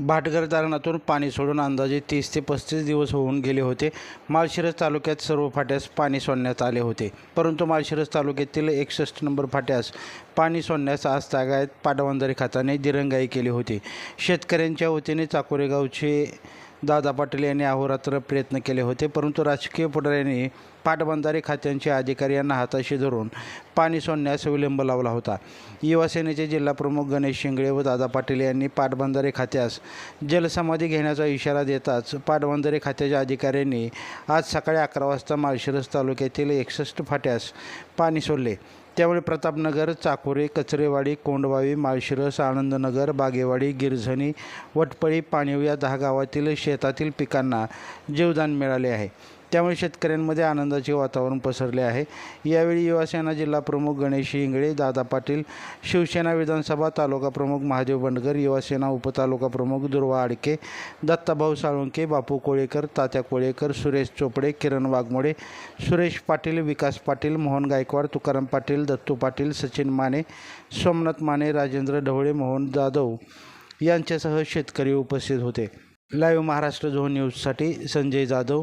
भाटघर धरणातून पाणी सोडून अंदाजे तीस ते पस्तीस दिवस होऊन गेले होते. माळशिरस तालुक्यात सर्व फाट्यास पाणी सोडण्यात आले होते. परंतु माळशिरस तालुक्यातील एकसष्ट नंबर फाट्यास पाणी सोडण्यास आज तागायत पाटबंधारे खात्याने दिरंगाई केली होती. शेतकऱ्यांच्या वतीने चाकोरे गावचे दादा पाटील यांनी अहोरात्र प्रयत्न केले होते. परंतु राजकीय पुढाऱ्यांनी पाटबंधारे खात्यांचे अधिकारी यांना हाताशी धरून पाणी सोडण्यास विलंब लावला होता. युवासेनेचे जिल्हाप्रमुख गणेश शिंगळे व दादा पाटील यांनी पाटबंधारे खात्यास जलसमाधी घेण्याचा इशारा देताच पाटबंधारे खात्याच्या अधिकाऱ्यांनी आज सकाळी अकरा वाजता माळशिरस तालुक्यातील एकसष्ट फाट्यास पाणी सोडले. त्यामुळे प्रतापनगर चाकोरे कचरेवाडी कोंडवावी माळशिरस आनंदनगर बागेवाडी गिरझणी वटपळी पाणीव या दहा गावातील शेतातील पिकांना जीवदान मिळाले आहे. त्यामुळे शेतकऱ्यांमध्ये आनंदाचे वातावरण पसरले आहे. यावेळी युवासेना जिल्हा प्रमुख गणेश इंगळे दादा पाटील शिवसेना विधानसभा तालुका प्रमुख महादेव बंडगर युवासेना उपतालुका प्रमुख दुर्वा आडके दत्ताभाऊ साळुंके बापू कोळेकर तात्या कोळेकर सुरेश चोपडे किरण वाघमोडे सुरेश पाटील विकास पाटील मोहन गायकवाड तुकाराम पाटील दत्तू पाटील सचिन माने सोमनाथ माने राजेंद्र ढवळे मोहन जाधव यांच्यासह शेतकरी उपस्थित होते. लाईव्ह महाराष्ट्र झोन न्यूजसाठी संजय जाधव